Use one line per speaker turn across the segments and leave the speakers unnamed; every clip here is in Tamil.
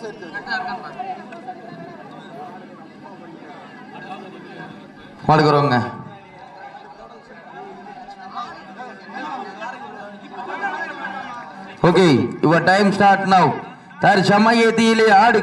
சரி சரி
மாடுக்கிறவங்க okay your time start now தற்சமயத்திலே ஆடு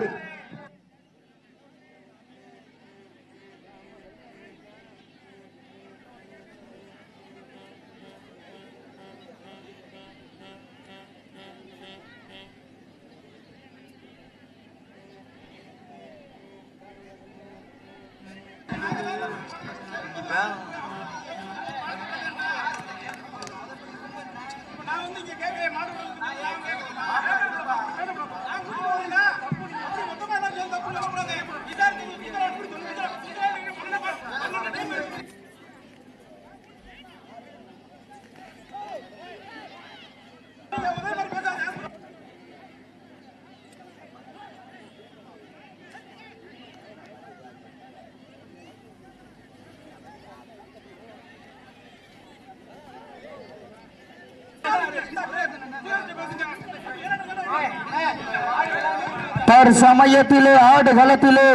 தற்சமயத்திலே ஆடுகளத்திலே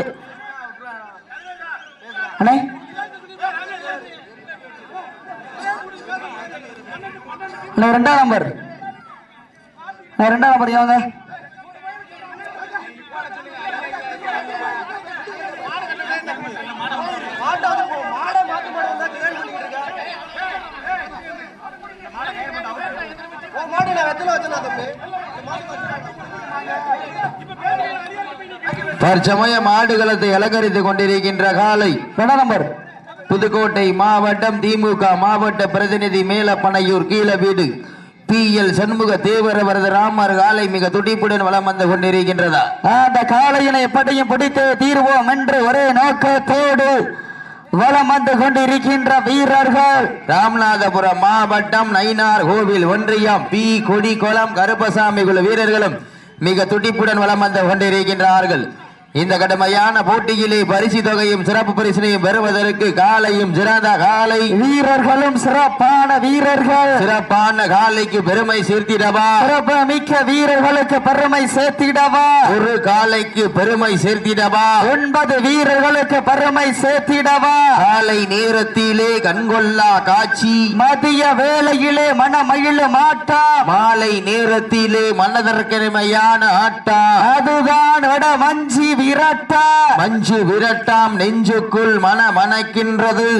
அண்ணே. ரெண்டாம் நம்பர் ரெண்டாம் நம்பர் ஏங்க
தற்சமயம் ஆடுகளத்தை அலங்கரித்துக் கொண்டிருக்கின்ற காலை
ரெண்டாம் நம்பர்.
புதுக்கோட்டை மாவட்டம் திமுக மாவட்ட பிரதிநிதி மேலப்பனையூர் கீழ வீடு. பி. எல். சண்முக தேவர் அவரது ராமர் காலை மிக துடிப்புடன் வலம் வந்து கொண்டிருக்கின்றதா?
அந்த காளையினை எப்படியும் பிடித்து தீர்வோம் என்று ஒரே நோக்கத்தோடு வலம் வந்து கொண்டிருக்கின்ற வீரர்கள்.
ராமநாதபுரம் மாவட்டம் நயினார் கோவில் ஒன்றியம் பி கொடிக்குளம் கருப்பசாமி குழு வீரர்களும் மிக துடிப்புடன் வலம் வந்து கொண்டிருக்கின்றார்கள். இந்த கடுமையான போட்டியிலே பரிசு தொகையும் சிறப்பு பரிசினையும் பெறுவதற்கு காலையும் சிறந்த காலை.
வீரர்களும் சிறப்பான வீரர்கள்.
சிறப்பான காலைக்கு பெருமை சேர்த்திடவா?
சிறப்பு மிக்க வீரர்களுக்கு பெருமை சேர்த்திடவா?
ஒரு காலைக்கு பெருமை சேர்த்திடவா?
ஒன்பது வீரர்களுக்கு பெருமை சேர்த்திடவா?
காலை நேரத்திலே கண்கொள்ளா காட்சி.
மதிய வேளையிலே மனமகிழும் ஆட்டம்
மாலை நேரத்திலே மனதற்கருமையான ஆட்டா.
அதுதான் வட மஞ்சி விரட்டா.
மஞ்சு விரட்டாம் நெஞ்சுக்குள் மன மணக்கின்றது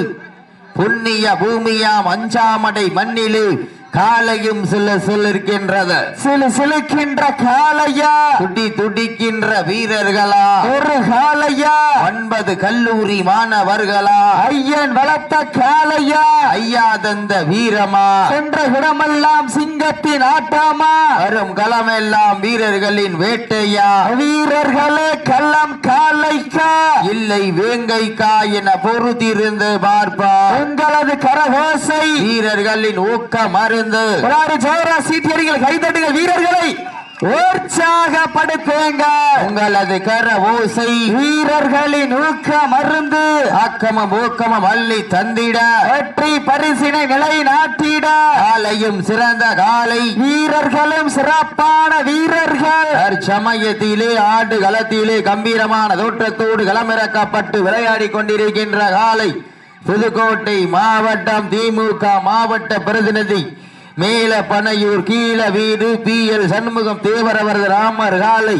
புண்ணிய பூமியாம் அஞ்சாமடை மண்ணிலே காலையும் சில சிலிருக்கின்றது.
சிலு சிலுக்கின்ற காளையா?
துடி துடிக்கின்ற வீரர்களா?
ஒரு காளையா?
ஒன்பது கல்லூரி மாணவர்களா?
ஐயன் வளர்த்த காளையா?
ஐயா தந்த வீரமா?
சென்ற இடமெல்லாம் சிங்கத்தின் ஆட்டாமா?
வரும் களமெல்லாம் வீரர்களின் வேட்டையா?
வீரர்களே கள்ளம் காளைக்கா?
இல்லை வேங்கைக்கா என பொறுத்திருந்து பார்ப்பா.
உங்களது கரகோசை?
வீரர்களின் ஊக்கம்
ஜோரா சீட்டியடிகள் கைதட்டுங்கள் வீரர்களை. உற்சாகப்படுத்துங்க.
உங்களது கர ஓசை
வீரர்களின் ஊக்க மருந்து
ஆக்கமம் ஊக்கமம் அள்ளி தந்திட.
வெற்றி பரிசினை நிலைநாட்டிட
காலையும் சிறந்த காலை.
வீரர்களும் சிறப்பான வீரர்கள்.
தற்சமயத்திலே ஆடு களத்திலே கம்பீரமான தோற்றத்தோடு களமிறக்கப்பட்டு விளையாடி கொண்டிருக்கின்ற காலை. புதுக்கோட்டை மாவட்டம் திமுக மாவட்ட பிரதிநிதி மேல பனையூர் கீழ வீடு பி எல் சண்முகம் தேவர் அவரது ராமர் காலை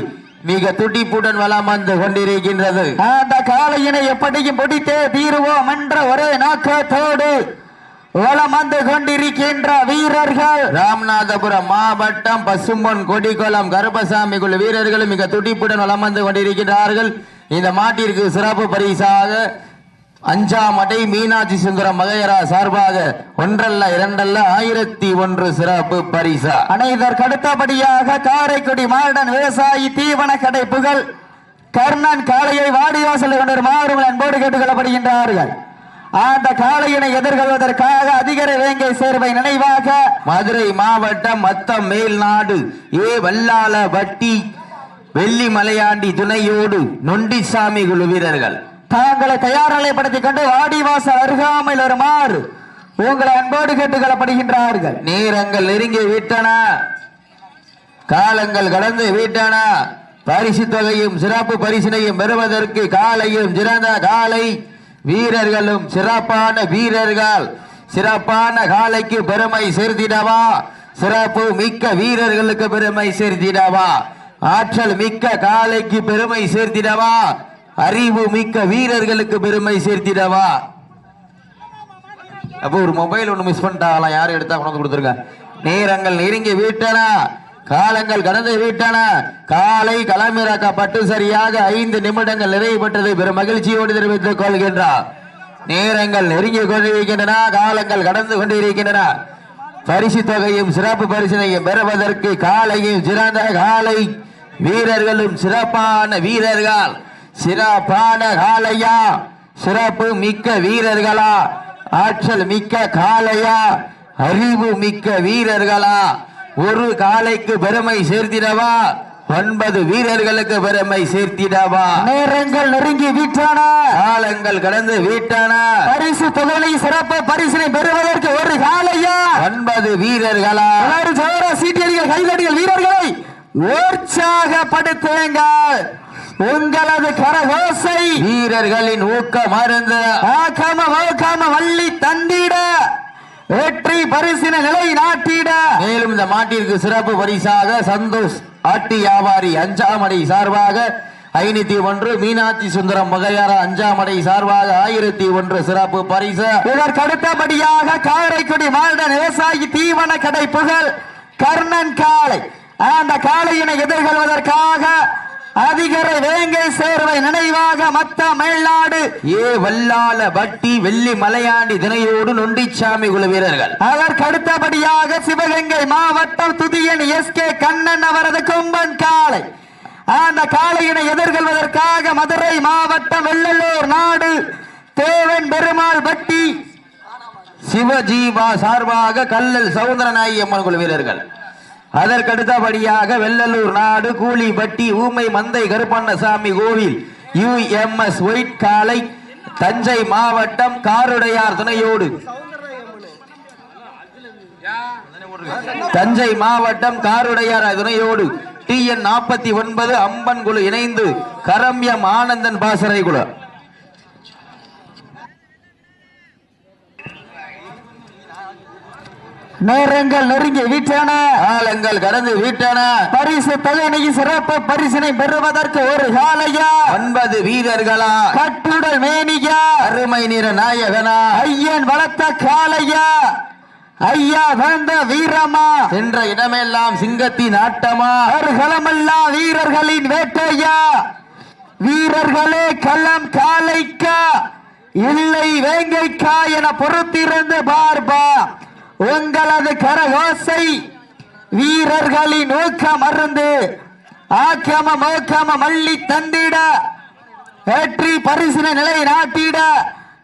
மிக துடிப்புடன் வலம் வந்து கொண்டிருக்கின்றது.
அந்த காளையினை எப்படியும் பிடித்தே தீருவோம் என்ற ஒரே நோக்கத்தோடு வலம் வந்து கொண்டிருக்கின்ற வீரர்கள்.
ராமநாதபுரம் மாவட்டம் பசும்பொன் கொடிக்குளம் கருப்பசாமி குழு வீரர்களும் மிக துடிப்புடன் வலம் வந்து கொண்டிருக்கிறார்கள் இந்த மாட்டிற்கு சிறப்பு பரிசாக அஞ்சாம் அடை மீனாட்சி சுந்தரம் மகையரா சார்பாக ஒன்றல்ல இரண்டல்ல ஆயிரத்தி ஒன்று சிறப்பு பரிசா.
அனைதற்கு அடுத்தபடியாக காரைக்குடி மாடன் விவசாயி தீவன கடை புகழ் கர்ணன் காளையை வாடிவாசல் கொண்டு மாறும் அன்போடு கேட்டுக்கொள்ளப்படுகின்றார்கள். அந்த காளையினை எதிர்கொள்வதற்காக அதிகர வேங்கை சேர்வை நினைவாக
மதுரை மாவட்டம் மத்தம் மேல்நாடு ஏ வல்லால வட்டி வெள்ளி மலையாண்டி துணையோடு நொண்டிசாமி குழு வீரர்கள்.
தாங்களை தயார் நிலைப்படுத்திக் கொண்டு வாடிவாசல் அருகாமையில் வருமாறு உங்களை அன்போடு கேட்டுக்கொள்ளப்படுகின்றார்கள்.
நேரங்கள் நெருங்கி விட்டன. காலங்கள் கடந்து விட்டன. பரிசு தொகையும் சிறப்பு பரிசினையும் பெறுவதற்கு காலையும் சிறந்த காலை வீரர்களும் சிறப்பான வீரர்கள். சிறப்பான காலைக்கு பெருமை சேர்த்திடவா? சிறப்பு மிக்க வீரர்களுக்கு பெருமை சேர்த்திடவா? ஆற்றல் மிக்க காலைக்கு பெருமை சேர்த்திடவா? அறிவு மிக்க வீரர்களுக்கு பெருமை சேர்த்திடவா? அப்போ ஒரு மொபைல் ஒன்று மிஸ் பண்ணிட்டாங்களாம் யாரும் எடுத்தா கொண்டு வந்து கொடுத்துருங்க. நேரங்கள் நெருங்கி விட்டன. காலங்கள் கடந்து விட்டன. காலை களமிறக்கப்பட்டு சரியாக ஐந்து நிமிடங்கள் நிறைவு பெற்றது. பெரும் மகிழ்ச்சியோடு தெரிவித்துக் கொள்கின்றார். நேரங்கள் நெருங்கி கொண்டிருக்கின்றன. காலங்கள் கடந்து கொண்டிருக்கின்றன. பரிசு தொகையும் சிறப்பு பரிசினையும் பெறுவதற்கு காலையும் சிறந்த காலை வீரர்களும் சிறப்பான வீரர்கள். சிறப்பான காலையா சிறப்பு மிக்க வீரர்களா? ஆற்றல் மிக்க காளையா அறிவு மிக்க வீரர்களா? ஒரு காளைக்கு பெருமை சேர்த்திடவா? ஒன்பது வீரர்களுக்கு பெருமை சேர்த்திடவா?
நேரங்கள் நெருங்கி விட்டன.
காலங்கள் கடந்து விட்டன.
பரிசு தொகையை சிறப்பு பரிசினை பெறுவதற்கு ஒரு காலையா?
ஒன்பது வீரர்களா?
சீட்டியடிகள் கைதடிகள் வீரர்களை உற்சாகப்படுத்துங்கள். உங்களது கரகோசை
வீரர்களின் ஊக்க மருந்து
ஆக்காம ஓக்காம வள்ளி தந்திட வெற்றி பரிசின நிலை நாட்டிட.
மேலும் இந்த மாட்டிற்கு சிறப்பு பரிசாக சந்தோஷ் ஆட்டி வியாபாரி அஞ்சாமடை சார்பாக ஐநூத்தி ஒன்று மீனாட்சி சுந்தரம் வகையார அஞ்சாமடை சார்பாக ஆயிரத்தி ஒன்று சிறப்பு பரிசு.
இதற்கு அடுத்தபடியாக காரைக்குடி மாநில விவசாயி தீவன கடை புகழ் கர்ணன் காளை. அந்த காளையினை எதிர்கொள்வதற்காக அதிகரை வேங்கை சேர்வை நினைவாக மத்த மேல்நாடு
ஏ வல்லால வட்டி வெள்ளி மலையாண்டி தினையோடு நொண்டிச்சாமி குழு வீரர்கள்.
அதற்கு அடுத்தபடியாக சிவகங்கை மாவட்டம் துதியன் எஸ் கே கண்ணன் அவரது கும்பன் காளை. அந்த காளையினை எதிர்கொள்வதற்காக மதுரை மாவட்டம் வெள்ளலூர் நாடு. தேவன் பெருமாள் பட்டி.
சிவஜீவா சார்பாக கல்லல் சவுந்தரநாயகி அம்மன் குழு வீரர்கள். அதற்கடுத்தபடியாக வெள்ளலூர் நாடு கூலிபட்டி ஊமை மந்தை கருப்பண்ணசாமி கோவில் யுஎம்எஸ் ஒயிட் காலை தஞ்சை மாவட்டம் காருடையார் துணையோடு. தஞ்சை மாவட்டம் காருடையார் துணையோடு. டிஎன் நாற்பத்தி ஒன்பது அம்பன் குழு இணைந்து கரம்யம் ஆனந்தன் பாசறை குழு.
நேரங்கள் நெருங்கி விட்டன
காலங்கள் கடந்து விட்டன.
பரிசு தொகையினை சிறப்பு பரிசினை பெறுவதற்கு ஒரு காலையா
ஒன்பது வீரர்களா?
கட்டுடல் மேனியா?
அருமை நிற நாயகனா?
ஐயன் வளர்த்த காளையா? ஐயா வந்த வீரமா?
சென்ற இடமெல்லாம் சிங்கத்தின் ஆட்டமா?
அவர்களமெல்லாம் வீரர்களின் வேட்டையா? வீரர்களே களம் காளைக்கா? இல்லை வேங்கைக்கா என பொறுத்திருந்து பார்ப்பா. உங்களது கரகோசை வீரர்களின் ஊக்கம் மருந்து ஆக்கம மோக்கம மல்லி தந்திட வெற்றி பரிசின நிலை நாட்டிட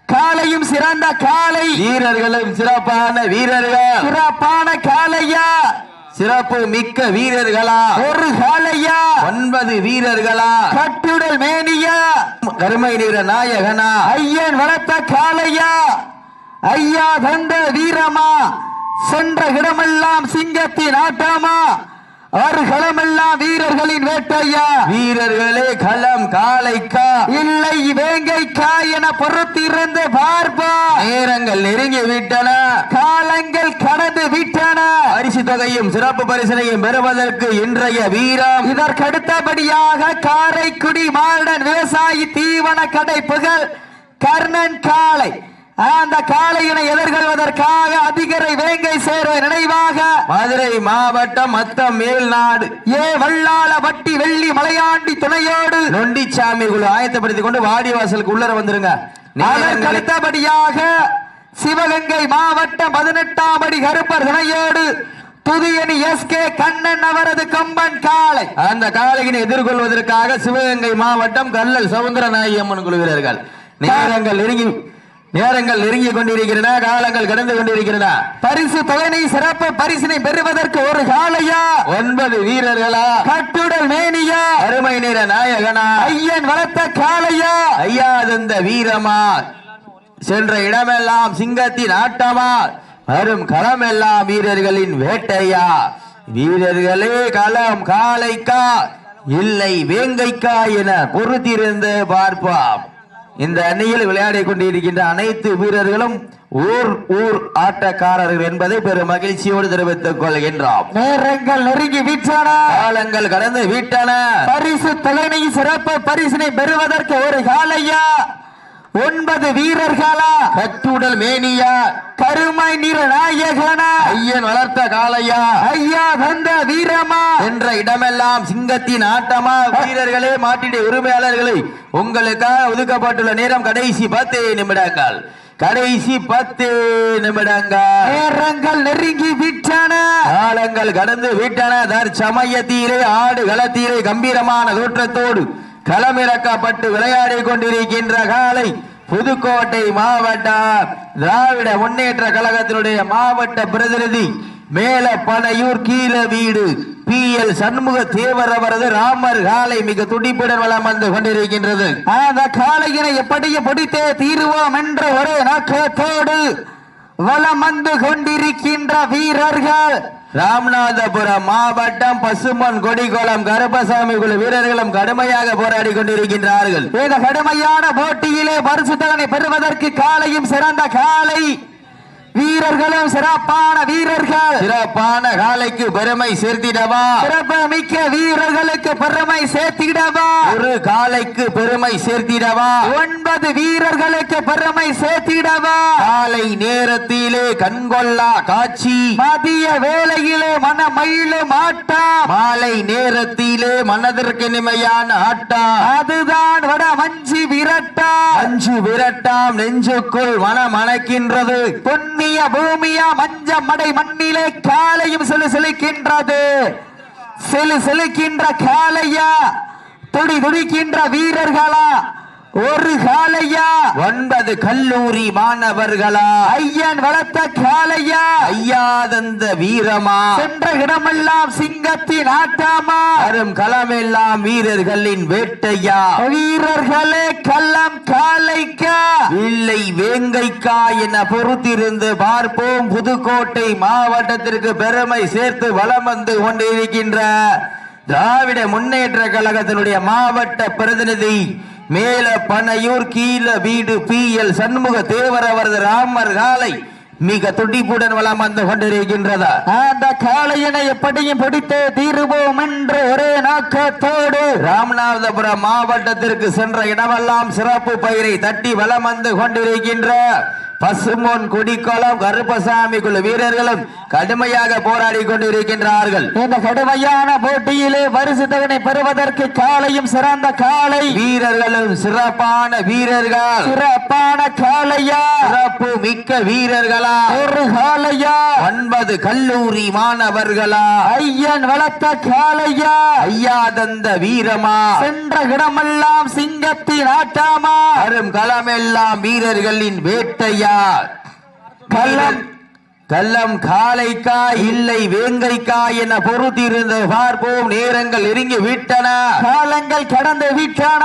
காலையும் சிறந்த காலை.
வீரர்களும் சிறப்பான வீரர்கள்.
சிறப்பான காளையா
சிறப்பு மிக்க வீரர்களா?
ஒரு காளையா
ஒன்பது வீரர்களா?
கட்டுடல் மேனியா?
கருமை நிற நாயகனா?
ஐயன் வளர்த்த காளையா ஐயா தந்த வீரமா? சென்ற இடமெல்லாம் சிங்கத்தின் ஆட்டமா? அவர்களமெல்லாம் வீரர்களின் வேட்டையா?
வீரர்களே களம் காளைக்கா
இல்லை வேங்கைக்கா என பொறுத்திருந்து பார்ப்பா.
நேரங்கள் நெருங்கி விட்டன.
காலங்கள் கடந்து விட்டன.
பரிசு தொகையும் சிறப்பு பரிசனையும் பெறுவதற்கு இன்றைய வீரம்.
இதற்கு அடுத்தபடியாக காரைக்குடி மாடன் விவசாயி தீவன கடை புகழ் கர்ணன் காளை. அந்த காளையினை எதிர்கொள்வதற்காக அதிகரை வேங்கை சேர்வை நினைவாக.
மதுரை மாவட்டம் மத்தம் மேல்நாடு
ஏ வல்லாள வட்டி வெள்ளி மலையாண்டி துணையோடு.
நொண்டிச்சாமி குழு ஆயத்தப்படுத்திக் கொண்டு வாடிவாசலுக்கு உள்ளர வந்துருங்க.
அடுத்தபடியாக சிவகங்கை மாவட்டம் பதினெட்டாம் அடி கருப்பர் துணையோடு புதியணி எஸ் கே கண்ணன் அவரது கம்பன் காளை.
அந்த காலையினை எதிர்கொள்வதற்காக சிவகங்கை மாவட்டம் கல்லல் சவுந்தரநாயகி அம்மன் குழு வீரர்கள். நேரங்கள் நெருங்கி நேரங்கள் நெருங்கி கொண்டிருக்கிறன காலங்கள் கடந்து கொண்டிருக்கிறன.
பரிசு தொகையை சிறப்பு பரிசினை பெறுவதற்கு ஒரு காளையா
ஒன்பது வீரர்களா?
கட்டுடல் மேனியா?
அருமை நிற நாயகனா?
ஐயன் வளர்த்த காளையா?
ஐயா தந்த வீரமா? சென்ற இடமெல்லாம் சிங்கத்தின் ஆட்டமா? வரும் களமெல்லாம் வீரர்களின் வேட்டையா? வீரர்களே களம் காளைக்கா? இல்லை வேங்கைக்கா என பொறுத்திருந்து பார்ப்போம். இந்த அணியில் விளையாடிக் கொண்டிருக்கின்ற அனைத்து வீரர்களும் ஊர் ஊர் ஆட்டக்காரர்கள் என்பதை பெரும் மகிழ்ச்சியோடு தெரிவித்துக் கொள்கின்றோம்.
நேரங்கள் நெருங்கி விட்டன.
காலங்கள் கடந்து விட்டன.
பரிசு தலைமை சிறப்பு பரிசினை பெறுவதற்கு ஒரு காலையா? ஒன்பது வீரர்களா?
கட்டுடல் மேனியா.
கருமை நிற நாயகனா
ஐயன் வளர்த்த காளையா?
ஐயா வந்த வீரமா?
என்ற இடமெல்லாம் சிங்கத்தின் ஆட்டமா? வீரர்களே மாட்டிட உரிமையாளர்களே உங்களுக்காக ஒதுக்கப்பட்டுள்ள நேரம் கடைசி பத்து நிமிடங்கள். கடைசி பத்து நிமிடங்கள்.
நேரங்கள் நெருங்கி விட்டன.
காலங்கள் கடந்து விட்டன. தற்சமயத்திலே ஆடு களத்திலே கம்பீரமான தோற்றத்தோடு களமிறக்கப்பட்டு விளையாடி கொண்டிருக்கின்ற காலை புதுக்கோட்டை மாவட்ட திராவிட முன்னேற்ற கழகத்தினுடைய மாவட்ட பிரதிநிதி மேல பனையூர் கீழ வீடு பி எல் சண்முக தேவர் அவரது ராமர் காலை மிக துடிப்புடன் வளம் வந்து கொண்டிருக்கின்றது.
அந்த காலையினை எப்படியே பிடித்தே தீருவோம் என்ற ஒரே நோக்கத்தோடு வளம் வந்து கொண்டிருக்கின்ற வீரர்கள்
ராமநாதபுரம் மாவட்டம் பசுமன் கொடிக்குளம் கருப்பசாமி குழு வீரர்களும் கடுமையாக போராடி கொண்டிருக்கின்றார்கள்.
இந்த கடுமையான போட்டியிலே பரிசுத்தகனை பெறுவதற்கு காலையும் சிறந்த காலை வீரர்களும் சிறப்பான வீரர்கள்.
சிறப்பான காலைக்கு பெருமை சேர்த்திடவா?
சிறப்பு மிக்க வீரர்களுக்கு பெருமை சேர்த்திடவா?
ஒரு காலைக்கு பெருமை சேர்த்திடவா?
ஒன்பது வீரர்களுக்கு பெருமை சேர்த்திடவா?
காலை நேரத்திலே கண்கொள்ளா காட்சி.
மதிய வேளையிலே மனமயிலும் ஆட்டம்
மாலை நேரத்திலே மனதிற்கு நிமையான ஆட்டா.
அதுதான் வட மஞ்சி விரட்டா.
அஞ்சு விரட்டாம் நெஞ்சுக்குள் மனம் அணைக்கின்றது.
புண்ணிய பூமியா மஞ்ச மடை மண்ணிலே காலையும் செலு செலுக்கின்றது. செலு செலுக்கின்ற காலையா துடி துடிக்கின்ற வீரர்களா ஒரு காலையா
ஒன்பது கல்லூரி மாணவர்களா?
ஐயன் வளர்த்த காலையா
ஐயாதந்த வீரமா?
சென்ற இடமெல்லாம் சிங்கத்தின் ஆட்டாமா?
வரும் களமெல்லாம் வீரர்களின் வேட்டையா?
வீரர்களே கள்ளம் காலைக்கா
இல்லை வேங்கைக்கா என பொறுத்திருந்து பார்ப்போம். புதுக்கோட்டை மாவட்டத்திற்கு பெருமை சேர்த்து வலம் வந்து கொண்டிருக்கின்ற திராவிட முன்னேற்ற கழகத்தினுடைய மாவட்ட பிரதிநிதி மேல பனையூர் கீழ வீடு பி எல் சண்முக தேவர் அவரது ராமர் காலை மிக துடிப்புடன் வலம் வந்து கொண்டிருக்கின்றதா?
அந்த காளையனை எப்படியும் பிடித்தே தீருவோம் என்று ஒரே நோக்கத்தோடு
ராமநாதபுரம் மாவட்டத்திற்கு சென்ற இடமெல்லாம் சிறப்பு பயிரை தட்டி வலம் வந்து கொண்டிருக்கின்ற பசுமோன் குடிக்குளம் கருப்பசாமி குழு வீரர்களும் கடுமையாக போராடி கொண்டிருக்கின்றார்கள்.
இந்த கடுமையான போட்டியிலே பரிசு தகனை பெறுவதற்கு காலையும் சிறந்த காளை
வீரர்களும் சிறப்பான வீரர்கள்.
சிறப்பான காளையா
சிறப்பு மிக்க வீரர்களா?
ஒரு காளையா
ஒன்பது கல்லூரி மாணவர்களா?
ஐயன் வளர்த்த காளையா
ஐயா தந்த வீரமா?
சென்ற இடமெல்லாம் சிங்கத்தின் ஆட்டாமா?
வரும் களமெல்லாம் வீரர்களின் வேட்டையா?
கள்ளம்
கள்ளம் காளைக்கா இல்லை வேங்கைக்கா என பொறுத்திருந்து பார்ப்போம். நேரங்கள் நெருங்கி விட்டன.
காலங்கள் கடந்து விட்டன.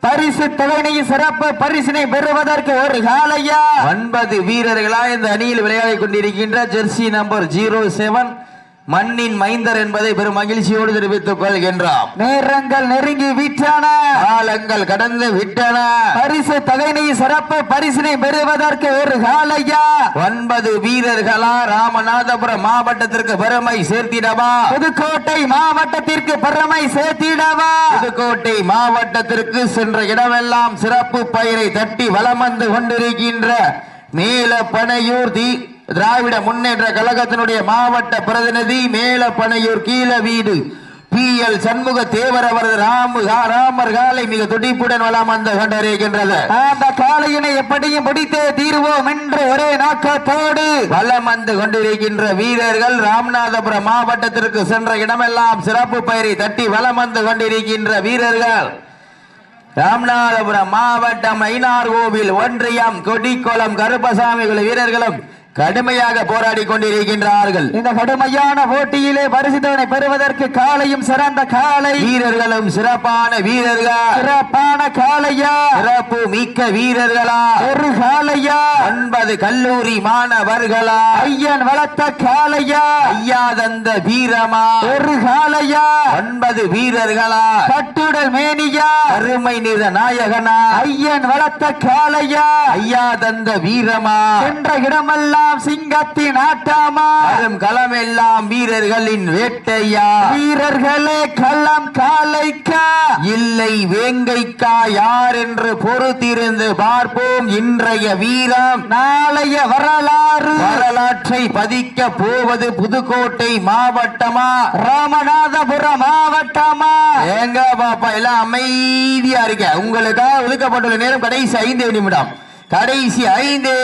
பரிசு தொகையை சிறப்பு பரிசினை பெறுவதற்கு ஒரு காளையா
ஒன்பது வீரர்களா இந்த அணியில் விளையாடிக் கொண்டிருக்கின்ற ஜெர்சி நம்பர் ஜீரோ செவன். மண்ணின் மைந்தர் என்பதை பெரும் மகிழ்ச்சியோடு தெரிவித்துக் கொள்கின்றோம்.
நேரங்கள் நெருங்கி விட்டன.
காலங்கள் கடந்து விட்டன.
பரிசு தொகையை சிறப்பு பரிசினை பெறுவதற்கு ஒரு காளையா
ஒன்பது வீரர்களா ராமநாதபுரம் மாவட்டத்திற்கு பெருமை சேர்த்திடவா?
புதுக்கோட்டை மாவட்டத்திற்கு பெருமை சேர்த்திடவா?
புதுக்கோட்டை மாவட்டத்திற்கு சென்ற இடமெல்லாம் சிறப்பு பயிரை தட்டி வலம் வந்து கொண்டிருக்கின்ற மேல பனையூர் தி திராவிட முன்னேற்ற கழகத்தினுடைய மாவட்ட பிரதிநிதி மேல பனையூர் கீழ வீடு. பி. எல். சண்முக தேவர் அவரது ராமு ராமர் காலை மிக துடிப்புடன் வலம் வந்து கொண்டிருக்கின்றது.
அந்த காளையினை எப்படியும் பிடித்தே தீர்வோம் என்று ஒரே நோக்கத்தோடு.
வலம் வந்து கொண்டிருக்கின்ற வீரர்கள் ராமநாதபுரம் மாவட்டத்திற்கு சென்ற இடமெல்லாம் சிறப்பு பயிரை தட்டி வலம் வந்து கொண்டிருக்கின்ற வீரர்கள். ராமநாதபுரம் மாவட்டம் ஐநார் கோவில் ஒன்றியம் கொடிக்குளம் கருப்பசாமி குழு வீரர்களும் கடுமையாக போராடி கொண்டிருக்கின்றார்கள்.
இந்த கடுமையான போட்டியிலே பரிசுத்தவனை பெறுவதற்கு காலையும் சிறந்த காலை
வீரர்களும் சிறப்பான வீரர்கள்?
சிறப்பான காளையா?
சிறப்பு மிக்க வீரர்களா?
ஒரு காளையா?
ஒன்பது கல்லூரி மாணவர்களா?
ஐயன் வளர்த்த காளையா?
ஐயா தந்த வீரமா?
ஒரு காளையா?
ஒன்பது வீரர்களா?
கட்டுடல் மேனியா?
அருமை நிற நாயகனா?
ஐயன் வளர்த்த காளையா?
ஐயா தந்த வீரமா?
சென்ற இடமெல்லாம் சிங்கத்தின் ஆட்டாமா?
வரும் களமெல்லாம் வீரர்களின் வேட்டையா?
வீரர்களே களம் காளைக்கா
இல்லை வேங்கைக்கா யார் என்று பொறுத்திருந்து பார்ப்போம் இன்றைய வீரம்.
நாளைய வரலாறு.
வரலாற்றை பதிக்க போவது புதுக்கோட்டை மாவட்டமா?
ராமநாதபுரம் மாவட்டமா?
ஏங்க பாப்பா எல்லாம் அமைதியா இருக்க. உங்களுக்காக ஒதுக்கப்பட்டுள்ள நேரம் கடைசி ஐந்து நிமிடம். கடைசி ஐந்து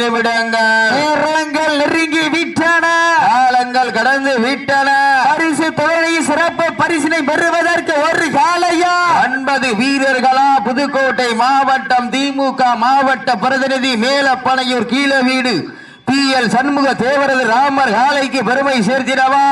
நிமிடங்கள்.
நேரங்கள் நெருங்கி விட்டன.
காலங்கள் கடந்து விட்டன.
பரிசு தொழிலை சிறப்பு பரிசினை பெறுவதற்கு ஒரு காலையா
ஒன்பது வீரர்களா புதுக்கோட்டை மாவட்டம் திமுக மாவட்ட பிரதிநிதி மேலப்பனையூர் கீழ வீடு. பி எல் சண்முக தேவரது ராமர் காலைக்கு பெருமை சேர்த்திடவா?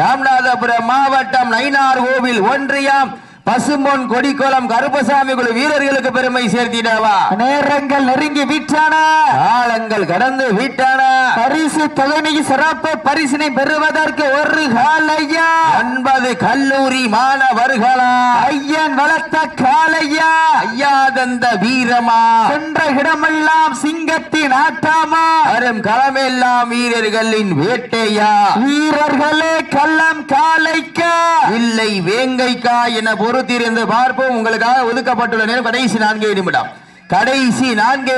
ராமநாதபுரம் மாவட்டம் நைனார் கோவில் ஒன்றியம். பசும்பொன் கொடிக்குளம் கருப்பசாமி குழு வீரர்களுக்கு பெருமை சேர்த்திடவா?
நேரங்கள் நெருங்கி விட்டன.
காலங்கள் கடந்து விட்டன.
பரிசு தொகையை சிறப்பு பரிசினை பெறுவதற்கு ஒரு காலையா?
ஒன்பது கல்லூரி மாணவர்களா?
ஐயன் வளர்த்த காலையா?
ஐயா தந்த வீரமா?
சென்ற இடமெல்லாம் சிங்கத்தின் ஆட்டாமா?
வரும் களமெல்லாம் வீரர்களின் வேட்டையா?
வீரர்களே கள்ளம் காலைக்கா?
இல்லை வேங்கைக்கா என பொறுத்திருந்து பார்ப்போம். உங்களுக்காக ஒதுக்கப்பட்டுள்ள நேரம் கடைசி நான்கே நிமிடம். கடைசி நான்கே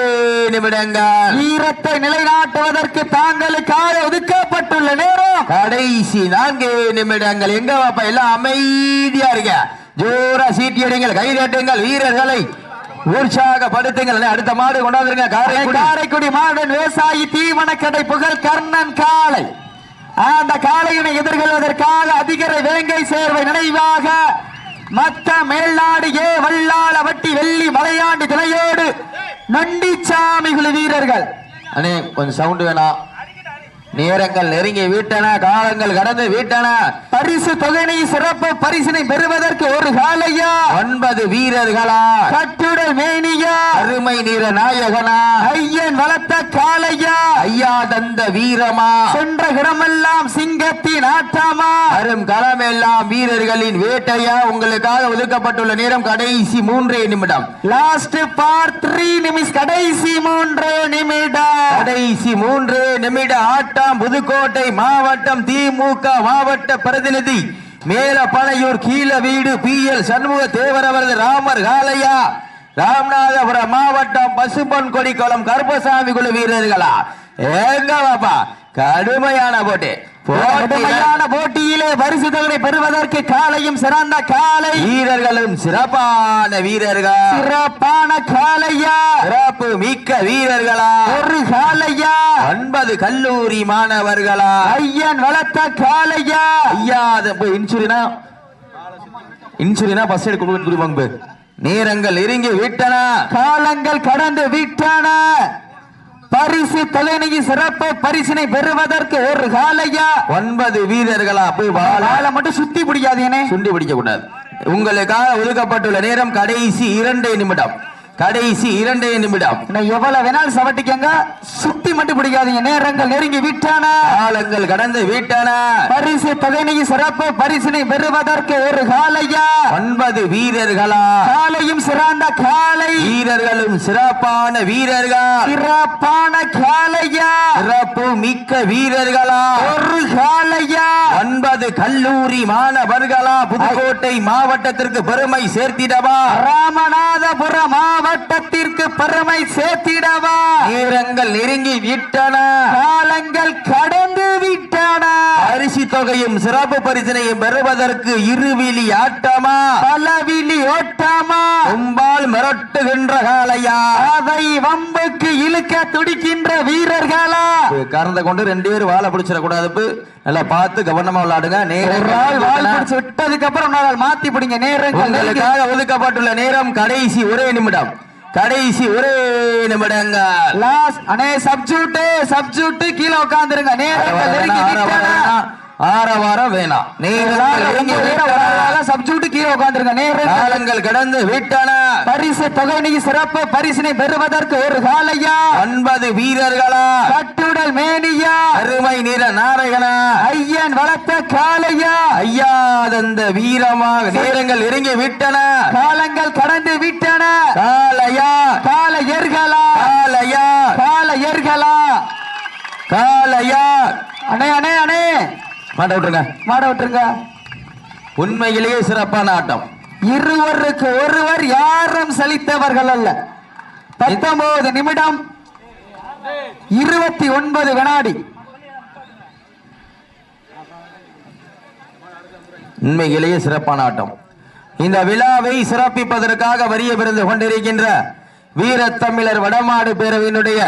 நிமிடங்கள்.
வீரத்தை நிலைநாட்டுவதற்கு தாங்களுக்காக ஒதுக்கப்பட்டுள்ள நேரம்.
கடைசி நான்கே நிமிடங்கள். எங்க பாப்பா எல்லாம் அமைதியா இருக்க ஜோரா சீட்டி அடிங்கள் கைதட்டுங்கள் வீரர்களை உற்சாகப்படுத்துங்கள். அடுத்த மாடு கொண்டாந்துருங்க. காரைக்குடி.
மாடன் விவசாயி தீவன கடை புகழ் கர்ணன் காளை. அந்த காளையினை எதிர்கொள்வதற்காக அதிகர வேங்கை சேர்வை நினைவாக மத்த மேல்நாடு ஏ வல்லாள வட்டி வெள்ளி மலையாண்டு துணையோடு நொண்டிச்சாமி குழு வீரர்கள்.
அண்ணே கொஞ்சம் சவுண்ட் வேணாம் நேரங்கள் நெருங்கி விட்டன காலங்கள் கடந்து விட்டன.
பரிசு தொகையை சிறப்பு பரிசினை பெறுவதற்கு ஒரு காளையா
ஒன்பது வீரர்களா?
கட்டுடல் மேனியா?
அருமை நிற நாயகனா?
ஐயன் வளர்த்த காளையா
தந்த வீரமா?
சென்ற இடமெல்லாம் சிங்கத்தின் ஆட்டாமா
வரும் களமெல்லாம் வீரர்களின் வேட்டையா? உங்களுக்காக ஒதுக்கப்பட்டுள்ள நேரம் கடைசி மூன்றே நிமிடம்.
லாஸ்ட் பார் த்ரீ நிமிஷம் கடைசி மூன்று நிமிடம்.
கடைசி மூன்று நிமிட ஆட்டம் புதுக்கோட்டை மாவட்டம் திமுக மாவட்ட பிரதிநிதி மேல பனையூர் கீழ வீடு பி எல் சண்முக தேவர் அவரது ராமர் காலையா ராமநாதபுரம் மாவட்டம் பசும்பொன் கொடிக்குளம் கருப்பசாமி குழு வீரர்களா. எங்க பாப்பா கடுமையான போட்டி.
கடுமையான போட்டியிலே பரிசு தொகை பெறுவதற்கு காலையும் சிறந்த காலை.
வீரர்களும் சிறப்பான வீரர்கள்.
சிறப்பான காலையா?
சிறப்பு மிக்க வீரர்களா?
ஒரு காலையா?
ஒன்பது கல்லூரி மாணவர்களா?
ஐயன் வளர்த்த காலையா?
ஐயா இன்சூரினா இன்சூரினா பஸ் எடுக்க கொடுப்பாங்க. நேரங்கள் நெருங்கி விட்டன.
காலங்கள் கடந்து விட்டன. பரிசு தலைநகி சிறப்பு பரிசினை பெறுவதற்கு ஒரு காலையா?
ஒன்பது வீரர்களா? போய் வாழ.
மட்டும் சுத்தி பிடிக்காதீங்கனே
சுண்டி பிடிக்க கூடாது உங்களுக்காக ஒதுக்கப்பட்டுள்ள நேரம் கடைசி இரண்டே நிமிடம். கடைசி இரண்டே நிமிடம்.
எவ்வளவு வேணாலும் சவட்டிக்கங்க. சுத்தி மட்டும் பிடிக்காதீங்க. நேரங்கள் நெருங்கி விட்டன.
காலங்கள் கடந்து விட்டன.
பரிசு தொகையை சிறப்பு பரிசினை பெறுவதற்கு ஒரு காலையா?
ஒன்பது வீரர்களா?
காலையும் சிறந்த காலை.
வீரர்களும் சிறப்பான வீரர்கள்?
சிறப்பான காலையா?
சிறப்பு மிக்க வீரர்களா?
ஒரு காலையா?
ஒன்பது கல்லூரி மாணவர்களா? புதுக்கோட்டை மாவட்டத்திற்கு பெருமை சேர்த்திடவா?
ராமநாதபுரம் மாவட்டத்திற்கு பெருமை சேர்த்திடவா?
நேரங்கள் நெருங்கி விட்டன.
காலங்கள் கடந்து விட்டன.
அரிசி தொகையும் சிறப்பு பரிசனையும் பெறுவதற்கு இருவிழி ஆட்டமா?
பலவிழி ஓட்டாமா?
கும்பால் மிரட்டுகின்ற காலையா
அதை வம்புக்கு இழுக்க துடிக்கின்ற வீரர்களா?
கறந்த கொண்டு ரெண்டு பேரும் வாழை பிடிச்சிடக்கூடாது நல்லா பார்த்து கவனமா விளையாடுங்க
வால்
நேரம்
பிடிச்சு விட்டதுக்கு அப்புறம் மாத்தி பிடிங்க. நேரங்கள் நெருங்கி-
உங்களுக்காக ஒதுக்கப்பட்டுள்ள நேரம் கடைசி ஒரே நிமிடம். கடைசி ஒரே நிமிடங்கள்
லாஸ்ட் அண்ணே சப்ஜூட் சப்ஜூட் கீழே நெருங்கி விட்டன
ஆரவாரம் வேணாம். நேரங்கள் நெருங்கி விட்டன.
சப்ஜூட் கீழே உட்கார்ந்துருங்க. நேரங்கள்
காலங்கள் கடந்து விட்டன.
பரிசு தொகை சிறப்பு பரிசினை பெறுவதற்கு ஒரு காலையா?
ஒன்பது வீரர்களா?
கட்டுடல் மேனியா?
அருமை நிற நாரகனா?
ஐயன் வளர்த்த காளையா?
ஐயா தந்த வீரமாக நேரங்கள் நெருங்கி விட்டன.
காலங்கள் கடந்து விட்டன.
காலையா
கால எர்களா
காலையா
கால எர்களா
காலையா
அண்ணே அண்ணே அண்ணே.
மாட்ட விட்டுருங்க.
மாட விட்டுருங்க.
உண்மையிலேயே சிறப்பான ஆட்டம்.
இருவருக்கு ஒருவர் யாரும் சலித்தவர்கள் அல்ல. பத்தொன்பது நிமிடம். இருபத்தி ஒன்பது வினாடி.
உண்மையிலேயே சிறப்பான ஆட்டம். இந்த விழாவை சிறப்பிப்பதற்காக வரிய பிறந்து கொண்டிருக்கின்ற வீரத்தமிழர் வடமாடு பேரவையினுடைய